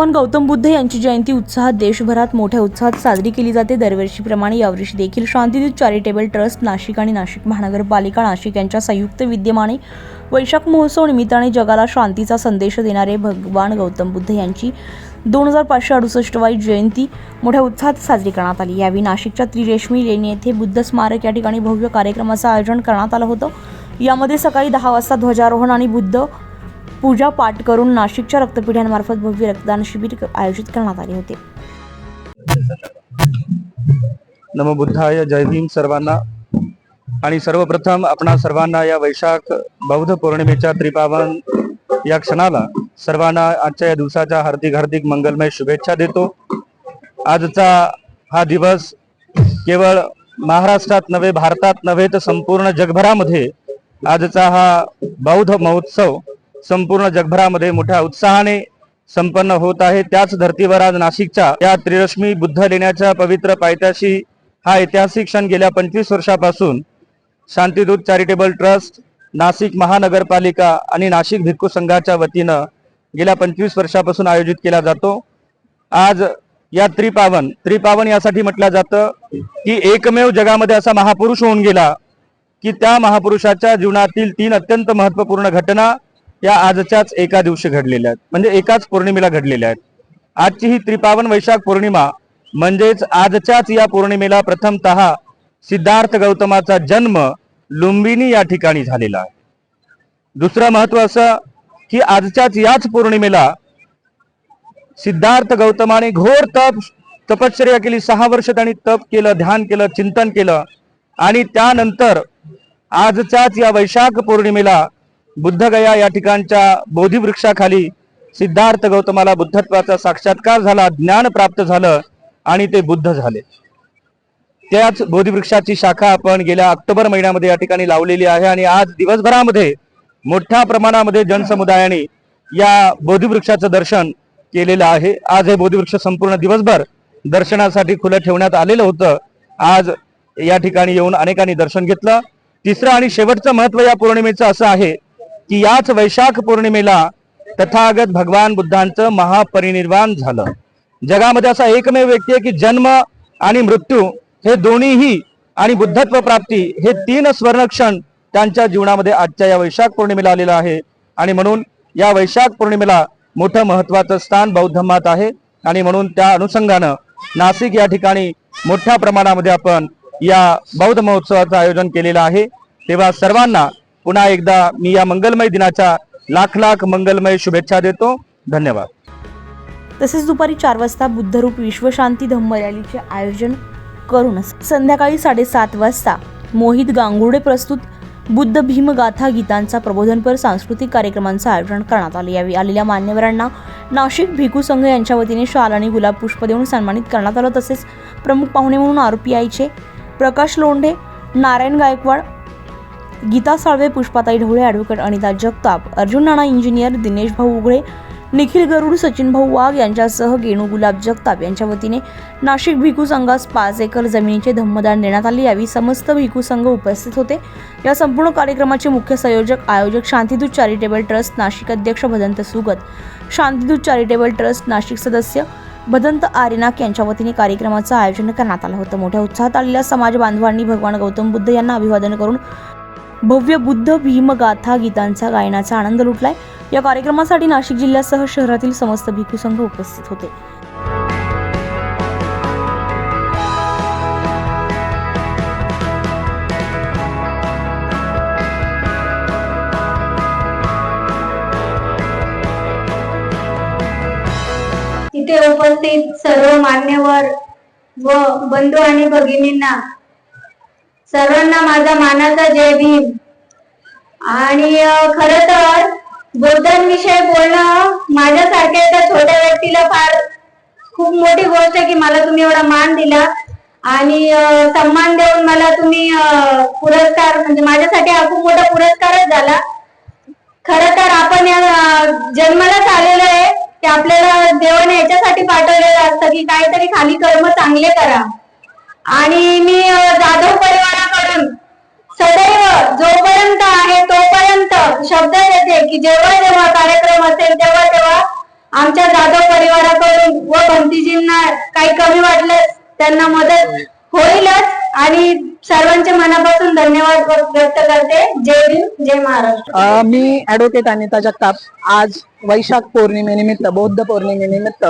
भगवान गौतम बुद्ध यांची जयंती उत्साहात देशभरात मोठ्या उत्साहात साजरी केली जाते. दरवर्षीप्रमाणे यावर्षी देखील शांतिदूत चॅरिटेबल ट्रस्ट नाशिक आणि नाशिक महानगरपालिका नाशिक यांच्या संयुक्त विद्यमाने वैशाख महोत्सव निमित्ताने जगाला शांतीचा संदेश देणारे भगवान गौतम बुद्ध यांची दोन हजार पाचशे अडुसष्टवाई जयंती मोठ्या उत्साहात साजरी करण्यात आली. यावेळी नाशिकच्या त्रिरेश्मी लेणी येथे बुद्ध स्मारक या ठिकाणी भव्य कार्यक्रमाचं आयोजन करण्यात आलं होतं. यामध्ये सकाळी दहा वाजता ध्वजारोहण आणि बुद्ध पूजा पाठ करून नाशिकच्या रक्तपेढ्यांमार्फत भव्य रक्तदान शिबिर आयोजित करण्यात आले होते. नमो बुद्धाय जय भीम सर्वांना. आणि सर्वप्रथम आपणा सर्वांना या वैशाख बौद्ध पौर्णिमेच्या त्रिपावन या क्षणाला सर्वांना आजच्या या दिवसाच्या हार्दिक हार्दिक मंगलमय शुभेच्छा देतो. आजचा हा दिवस केवळ महाराष्ट्रात नव्हे भारतात नव्हे तर संपूर्ण जगभरामध्ये आजचा हा बौद्ध महोत्सव संपूर्ण जगभरामध्ये मोठ्या उत्साहाने संपन्न होत आहे. त्याच धर्तीवर आज नाशिकच्या या त्रिरश्मी बुद्ध लेण्याच्या पवित्र पायथ्याशी हा ऐतिहासिक क्षण गेल्या पंचवीस वर्षापासून. शांतिदूत चॅरिटेबल ट्रस्ट नाशिक महानगरपालिका आणि नाशिक भिक्खू संघाच्या वतीनं गेल्या पंचवीस वर्षापासून आयोजित केला जातो. आज या त्रिपावन त्रिपावन यासाठी म्हटलं जातं की एकमेव जगामध्ये असा महापुरुष होऊन गेला की त्या महापुरुषाच्या जीवनातील तीन अत्यंत महत्त्वपूर्ण घटना या आजच्याच एका दिवशी घडलेल्या आहेत. म्हणजे एकाच पौर्णिमेला घडलेल्या आहेत. आजची ही त्रिपावन वैशाख पौर्णिमा म्हणजेच आजच्याच या पौर्णिमेला प्रथमतः सिद्धार्थ गौतमाचा जन्म लुंबिनी या ठिकाणी झालेला आहे. दुसरं महत्त्व असं की आजच्याच याच पौर्णिमेला सिद्धार्थ गौतमाने घोर तप तपश्चर्या केली सहा वर्ष त्यांनी तप केलं ध्यान केलं चिंतन केलं आणि त्यानंतर आजच्याच या वैशाख पौर्णिमेला बुद्धगया या ठिकाणच्या बोधिवृक्षाखाली सिद्धार्थ गौतमाला बुद्धत्वाचा साक्षात्कार झाला ज्ञान प्राप्त झालं आणि ते बुद्ध झाले. त्याच बोधिवृक्षाची शाखा आपण गेल्या ऑक्टोबर महिन्यामध्ये या ठिकाणी लावलेली आहे आणि आज दिवसभरामध्ये मोठ्या प्रमाणामध्ये जनसमुदायाने या बोधिवृक्षाचं दर्शन केलेलं आहे. आज हे बोधिवृक्ष संपूर्ण दिवसभर दर्शनासाठी खुलं ठेवण्यात आलेलं होतं. आज या ठिकाणी येऊन अनेकांनी दर्शन घेतलं. तिसरं आणि शेवटचं महत्त्व या पौर्णिमेचं असं आहे की याच वैशाख पौर्णिमेला तथागत भगवान बुद्धांचं महापरिनिर्वाण झालं. जगामध्ये असा एकमेव व्यक्ती आहे की जन्म आणि मृत्यू हे दोन्हीही आणि बुद्धत्व प्राप्ती हे तीन स्वर्णक्षण त्यांच्या जीवनामध्ये आजच्या या वैशाख पौर्णिमेला आलेलं आहे. आणि म्हणून या वैशाख पौर्णिमेला मोठं महत्वाचं स्थान बौद्ध मत आहे. आणि म्हणून त्या अनुषंगानं नाशिक या ठिकाणी मोठ्या प्रमाणामध्ये आपण या बौद्ध महोत्सवाचं आयोजन केलेलं आहे. तेव्हा सर्वांना पुन्हा एकदा मी या मंगलमय दिनाच्या लाख लाख मंगलमय शुभेच्छा देतो. धन्यवाद. तसेच दुपारी चार वाजता बुद्धरूप विश्वशांती धम्म रॅलीचे आयोजन करून संध्याकाळी साडेसात वाजता मोहित गांगुर्डे प्रस्तुत बुद्ध भीमगाथा गीतांचा प्रबोधनपर सांस्कृतिक कार्यक्रमांचं आयोजन करण्यात आले. यावेळी आलेल्या मान्यवरांना नाशिक भिकू संघ यांच्या वतीने शाल आणि गुलाब पुष्प देऊन सन्मानित करण्यात आलं. तसेच प्रमुख पाहुणे म्हणून आरपीआयचे प्रकाश लोंढे नारायण गायकवाड गीता साळवे पुष्पाताई ढवळे ॲडव्होकेट अनिता जगताप अर्जुन नाना इंजिनियर दिनेश भाऊ उघडे निखिल गरुड सचिन भाऊ वाघ यांच्यासह गेणू गुलाब जगताप यांच्या वतीने नाशिक भिकू संघास पाच एकर जमिनीचे धम्मदान देण्यात आले. यावेळी समस्त भिकू संघ उपस्थित होते. या संपूर्ण कार्यक्रमाचे मुख्य संयोजक आयोजक शांतीदूत चॅरिटेबल ट्रस्ट नाशिक अध्यक्ष भदंत सुगत शांतीदूत चॅरिटेबल ट्रस्ट नाशिक सदस्य भदंत आर्यनाक यांच्या वतीने कार्यक्रमाचं आयोजन करण्यात आलं होतं. मोठ्या उत्साहात आलेल्या समाज बांधवांनी भगवान गौतम बुद्ध यांना अभिवादन करून भव्य बुद्ध भीमगाथा गीतांचा गायनाचा आनंद लुटलाय. या कार्यक्रमासाठी नाशिक जिल्ह्यासह शहरातील समस्त भिकू संघ उपस्थित होते. तिथे उपस्थित सर्व मान्यवर व बंधू आणि भगिनींना सर्वांना माझा मानाचा जय भीम. आणि खर तर बुद्धांविषयी बोलणं माझ्यासारख्या एका छोट्या व्यक्तीला फार खूप मोठी गोष्ट आहे की मला तुम्ही एवढा मान दिला. आणि सन्मान देऊन मला तुम्ही पुरस्कार म्हणजे माझ्यासाठी हा खूप मोठा पुरस्कारच झाला. खर तर आपण या जन्मालाच आलेलो आहे ते आपल्याला देवाने याच्यासाठी पाठवलेलं असतं की काहीतरी खाली कर्म चांगले करा. आणि मी जाधव परिवाराकडून सदैव जोपर्यंत आहे तोपर्यंत शब्द देते की जेव्हा जेव्हा कार्यक्रम असेल तेव्हा तेव्हा आमच्या जाधव परिवाराकडून व भंतीजींना काही कमी वाटलं त्यांना मदत होईलच आणि सर्वांचे मनापासून धन्यवाद व्यक्त करते. जय भीम जय महाराष्ट्र. मी ऍडव्होकेट अनिता जगताप. आज वैशाख पौर्णिमेनिमित्त बौद्ध पौर्णिमेनिमित्त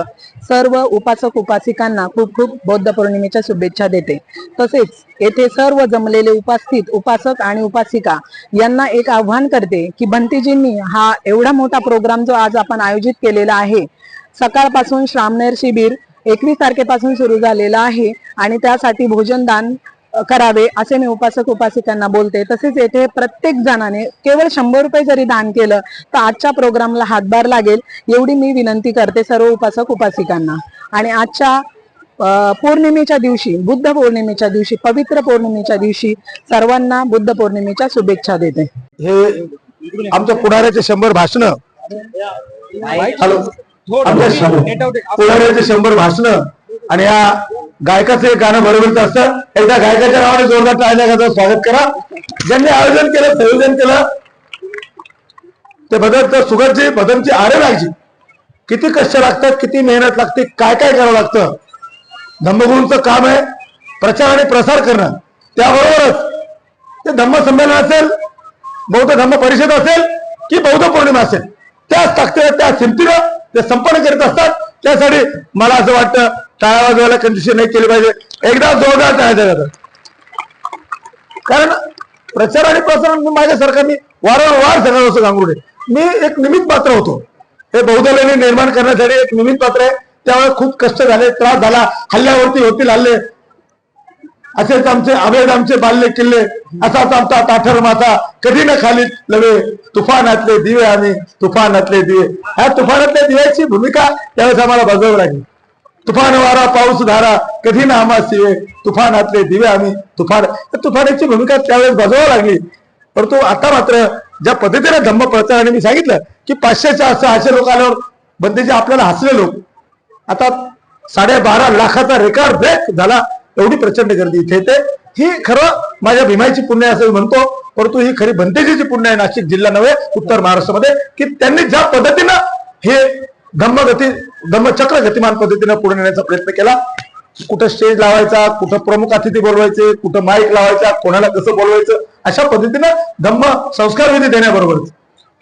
सर्व उपासक उपासिकांना खूप खूप बौद्ध पौर्णिमेच्या शुभेच्छा देते. तसेच येथे सर्व जमलेले उपस्थित उपासक आणि उपासिका यांना एक आव्हान करते की भंतीजींनी हा एवढा मोठा प्रोग्राम जो आज आपण आयोजित केलेला आहे सकाळपासून श्रामनेर शिबिर एकवीस तारखेपासून सुरू झालेला आहे आणि त्यासाठी भोजनदान करावे असे मी उपासक उपासिकांना बोलते. तसेच येथे प्रत्येक जणाने केवळ शंभर रुपये जरी दान केलं तर आजच्या प्रोग्रामला हातभार लागेल एवढी मी विनंती करते सर्व उपासक उपासिकांना. आणि आजच्या पौर्णिमेच्या दिवशी बुद्ध पौर्णिमेच्या दिवशी पवित्र पौर्णिमेच्या दिवशी सर्वांना बुद्ध पौर्णिमेच्या शुभेच्छा देते. हे आमच्या पुढाऱ्याचे शंभर भाषण. हॅलो आमच्या श- पुढाऱ्याचे शंभर भाषण. आणि या गायकाचं एक गाणं बरोबरच असतं. एकदा गायकाच्या नावाने जोरदार टाळण्याचं स्वागत करा. ज्यांनी आयोजन केलं संयोजन केलं ते बदल तर सुगतची बदलची आरे लागची किती कष्ट लागतात किती मेहनत लागते काय काय करावं लागतं? धम्मगुरूंचं काम आहे प्रचार आणि प्रसार करणं. त्याबरोबरच ते धम्म संमेलन असेल बौद्ध धम्म परिषद असेल की बौद्ध पौर्णिमा असेल त्याच ताकदीनं त्या सिमतीनं ते संपन्न करीत असतात. त्यासाठी मला असं वाटतं टाळ्या वाजवायला कंडिशन नाही केली पाहिजे. एकदा जोरदार टाळ्या जातात कारण प्रचार आणि प्रसार माझ्या सरकारने वारंवार सांगत असं गांगुडे मी एक निमित्त पात्र होतो. हे बौद्ध निर्माण करण्यासाठी एक निमित्त पात्र आहे. त्यामुळे खूप कष्ट झाले त्रास झाला. हल्ल्यावरती होतील हल्ले. असेच आमचे अभेद आमचे बाल्य किल्ले असाच आमचा ताठर माथा कधी न खाली लवे तुफानातले दिवे आम्ही तुफानातले दिवे. ह्या तुफानातल्या दिव्याची भूमिका त्यावेळेस आम्हाला बजावी लागली. तुफान वारा पाऊस धारा कधी नामा शिवे? तुफानातले दिवे आम्ही तुफान. तुफानाची भूमिका त्यावेळेस बजावावी लागली. परंतु आता मात्र ज्या पद्धतीने धम्म पळतात आणि मी सांगितलं की पाचशेच्या सहाशे लोक आल्यावर बंदीचे आपल्याला हसले लोक. आता साडेबारा लाखाचा रेकॉर्ड ब्रेक झाला. एवढी प्रचंड गर्दी इथे येते. ही खरं माझ्या भीमाईची पुण्य असं मी म्हणतो. परंतु ही खरी भंतेजीची पुण्य आहे नाशिक जिल्हा नव्हे उत्तर महाराष्ट्रामध्ये की त्यांनी ज्या पद्धतीनं हे धम्मगती धम्मचक्र गतिमान पद्धतीनं पुढे नेण्याचा प्रयत्न केला. कुठं स्टेज लावायचा कुठं प्रमुख अतिथी बोलवायचे कुठं माईक लावायचा कोणाला कसं बोलवायचं अशा पद्धतीनं धम्म संस्कार विधी देण्याबरोबरच.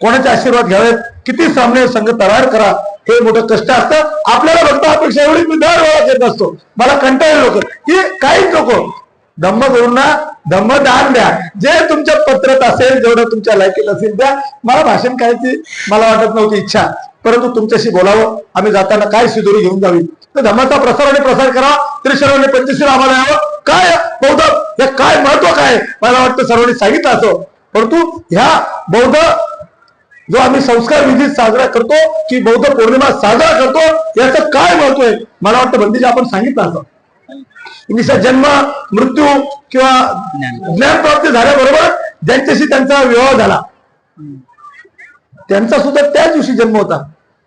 कोणाचे आशीर्वाद घ्यावेत किती सामने संघ तयार करा हे मोठं कष्ट असतं. आपल्याला फक्त अपेक्षा एवढी मी दर वेळा घेत असतो. मला कंटाळले लोक की काहीच नको. धम्म गुरूंना धम्मदान द्या. जे तुमच्या पत्रात असेल जेवढं तुमच्या लायकीत असेल द्या. मला भाषण करायची मला वाटत नव्हती इच्छा. परंतु तुमच्याशी बोलावं. आम्ही जाताना काय शिदोरी घेऊन जावी? तर धम्माचा प्रसार आणि प्रसार करा. तरी सर्वांनी पंचशील आम्हाला यावं. काय? बौद्ध? हे काय महत्त्व काय? मला वाटतं सर्वांनी सांगितलं असं. परंतु ह्या बौद्ध जो आम्ही संस्कार विधी साजरा करतो की बौद्ध पौर्णिमा साजरा करतो याचं काय महत्त्व आहे? मला वाटतं बंदीजी आपण सांगितलं असं. निसा जन्म मृत्यू किंवा ज्ञान. प्राप्ती झाल्याबरोबर ज्यांच्याशी त्यांचा विवाह झाला. त्यांचा सुद्धा त्याच दिवशी जन्म होता.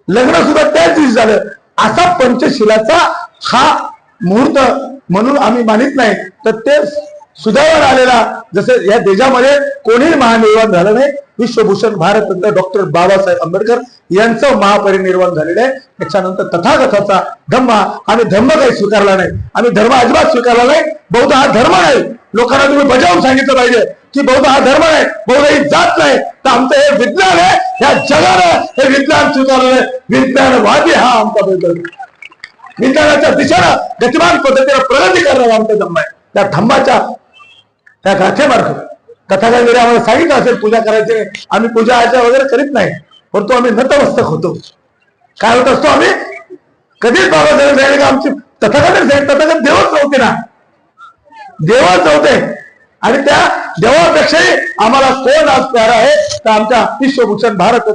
लग्न सुद्धा त्याच दिवशी झालं. असा पंचशिलाचा हा मुहूर्त म्हणून आम्ही मानित नाही. तर ते सुदैवावर आलेला जसं या देशामध्ये कोणीही महानिर्वाण झालं नाही. विश्वभूषण भारतरत्न डॉक्टर बाबासाहेब आंबेडकर यांचं महापरिनिर्वाण झालेलं आहे. त्याच्यानंतर तथागताचा धम्म आम्ही धर्म काही स्वीकारला नाही. आम्ही धर्म अजिबात स्वीकारला नाही. बौद्ध हा धर्म नाही. लोकांना तुम्ही बजावून सांगितलं पाहिजे की बौद्ध हा धर्म नाही. बौद्ध ही जात नाही. तर आमचं हे विज्ञान आहे. या जगानं हे विज्ञान स्वीकारलं आहे. विज्ञानवादी हा आमचा बौद्ध विज्ञानाच्या दिशेनं गतिमान पद्धतीने प्रगती करणारा आमचा धम्म आहे. त्या धम्माच्या त्या तथागत कथाकारांनी आम्हाला सांगितलं असेल पूजा करायची. आम्ही पूजा अर्चा वगैरे करीत नाही. परंतु आम्ही नतमस्तक होतो. काय होत असतो आम्ही? कधीच बाबा जरी का आमची तथागत तथागत देवच नव्हते ना. देवच नव्हते. आणि त्या देवापेक्षाही आम्हाला कोण आज प्यारा आहे तर आमच्या विश्वभूषण भारत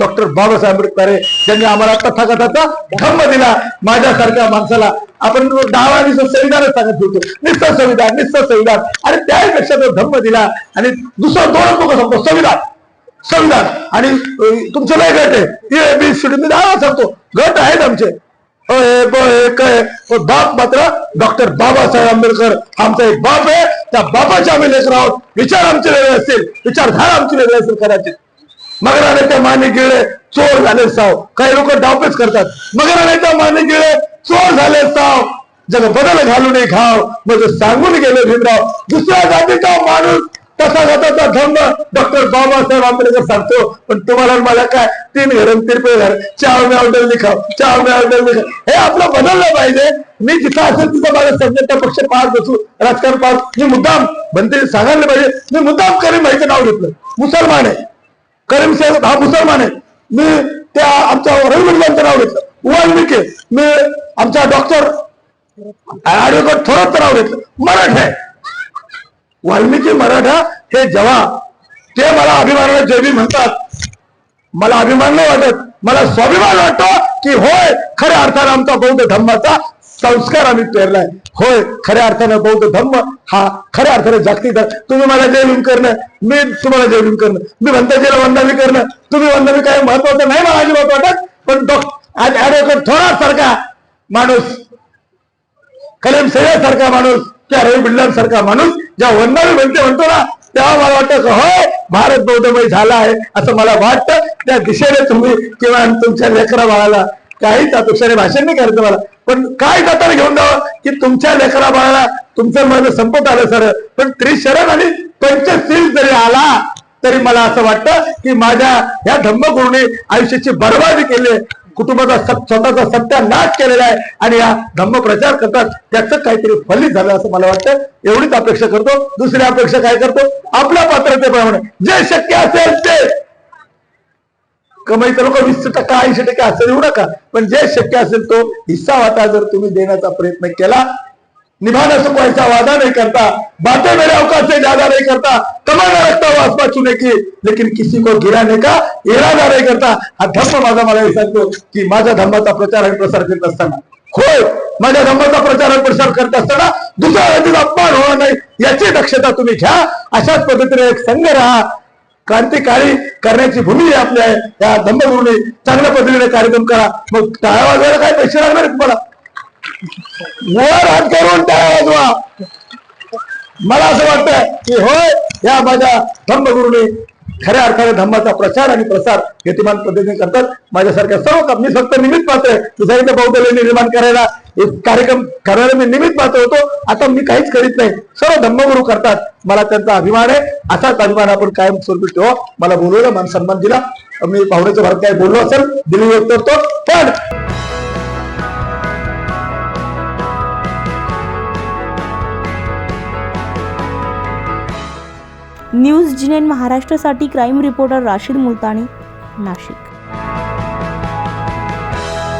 डॉक्टर बाबासाहेब आंबेडकर आहे ज्यांनी आम्हाला तथागताचा धम्म दिला माझ्यासारख्या माणसाला. आपण दहा नुसतं संविधानच सांगत होतो. निस्तर संविधान निस्तर संविधान. आणि त्यापेक्षा तो धम्म दिला आणि दुसरा दोन लोक सांगतो संविधान. संविधान. आणि तुमचं नाही गट आहे. ए बी सी डी मी दहा सांगतो. गट आहेत आमचे. अ, ब, ए, क, बाप मात्र डॉक्टर बाबासाहेब आंबेडकर आमचा एक बाप आहे. त्या बापाचे आम्ही लेकर आहोत. विचार आमचे वेगळे असतील. विचारधारा आमची वेगळी असेल कदाचित. मगराने त्या माने गिळे चोर झाले साव. काही लोक डावपेच करतात. मगराने त्या माने गिळे चोर झाले साव. जग बदल घालून घाव मग म्हणजे सांगून गेले भीमराव दुसऱ्या जातीचा माणूस तसा जाताचा धम्म डॉक्टर बाबासाहेब आंबेडकर सांगतो पण तुम्हाला मला काय? तीन घर तिरपे घर. चार ऑर्डर लिखाव चार में ऑर्डर लिखाव. हे आपलं बदललं पाहिजे. मी जिथं असेल तिथं माझा सध्याच्या पक्ष पाहत बसू. राजकारण पाहत मी मुद्दाम बनते सांगायला पाहिजे. मी मुद्दाम करीम भाईचं नाव घेतलं. मुसलमान आहे. करीम साहेब हा मुसलमान आहे. मी त्या आमच्या रवी नाव घेतलं. वाल्मिकी. मी आमचा डॉक्टर ऍडव्होकेट थोरातचं नाव घेतलं. मराठा. आहे वाल्मिकी मराठा हे जेव्हा ते मला अभिमानाने जेवी म्हणतात. मला अभिमान नाही वाटत. मला स्वाभिमान वाटतो की होय खऱ्या अर्थानं आमचा बौद्ध धर्माचा संस्कार आम्ही पेरलाय. होय खऱ्या अर्थानं बौद्ध धर्म हा खऱ्या अर्थानं जागतिक धर्म. तुम्ही मला जय करणं मी तुम्हाला जय करणं. मी म्हणता वंदनी करणं. तुम्ही वंदनी काय महत्वाचं नाही मला अजिबात वाटत पण डॉ- ऍडव्होकेट थोरात सारखा माणूस कलेम सय्यद सारखा माणूस त्या रवी बिल्डर सारखा माणूस ज्या वंदावी म्हणते म्हणतो ना तेव्हा मला वाटतं की होय भारत बौद्धमय झाला आहे असं मला वाटतं. त्या दिशेने तुम्ही किंवा तुमच्या लेकरा बाळाला काहीच अपेक्षाने भाषण नाही करायचं मला. पण काय जाताना घेऊन जावं की तुमच्या लेकरा बाळाला तुमचं माझं संपत आलं सर. पण त्रिशरण आणि पंचशील जरी आला तरी मला असं वाटतं की माझ्या ह्या धम्मगुरूने आयुष्याची बर्बादी केली कुटुंबाचा स्वतःचा सत्यानाश केलेला आहे आणि या धम्म प्रचार करतात त्याचं काहीतरी फलित झालं असं मला वाटतं. एवढीच अपेक्षा करतो. दुसरी अपेक्षा काय करतो? आपल्या पात्रतेप्रमाणे. जे शक्य असेल ते. कमाईचं लोक वीस टक्का ऐंशी टक्के असेल एवढं का? पण जे शक्य असेल तो हिस्सा वाटा जर तुम्ही देण्याचा प्रयत्न केला निभाना चुकवायचा वादा नहीं करता बातें मेरे अवकाश से ज्यादा नहीं करता कमाना रखता हूं आसपास चुने की लेकिन किसी को गिराने का इरादा नहीं करता. हा धम्म माझा मला हे सांगतो की माझ्या धम्माचा प्रचार आणि प्रसार करत असताना होय माझ्या धम्माचा प्रचार आणि प्रसार करत असताना दुसऱ्या व्यक्तीचा अपमान होणार नाही याची दक्षता तुम्ही घ्या. अशाच पद्धतीने एक संघ राहा. क्रांतिकारी करण्याची भूमी आहे. आपल्या या धम्मगुरूने चांगल्या पद्धतीने कार्यक्रम करा. मग टाळा वाजवायला काय पैसे लागणार तुम्हाला? वर हात करून टाळ्या मला असं वाटतं की होय या माझ्या धम्मगुरूने खऱ्या अर्थाने धम्माचा प्रचार आणि प्रसार गतिमान पद्धतीने करतात. माझ्यासारख्या सर्व मी फक्त निमित्त पाहतोय. तू सांगितलं बौद्ध लेणी निर्माण करायला एक कार्यक्रम करायला मी निमित्त पाहतो होतो. आता मी काहीच करीत नाही. सर्व धम्मगुरू करतात. मला त्यांचा अभिमान आहे. असाच अभिमान आपण कायम स्वरूपी ठेवा. मला बोलवलं मान सन्मान दिला. मी पाहुण्याच्या भारत काय बोललो असेल दिली व्यक्त करतो. पण न्यूज जिनेन महाराष्ट्रासाठी क्राईम रिपोर्टर राशीद मुलतानी नाशिक.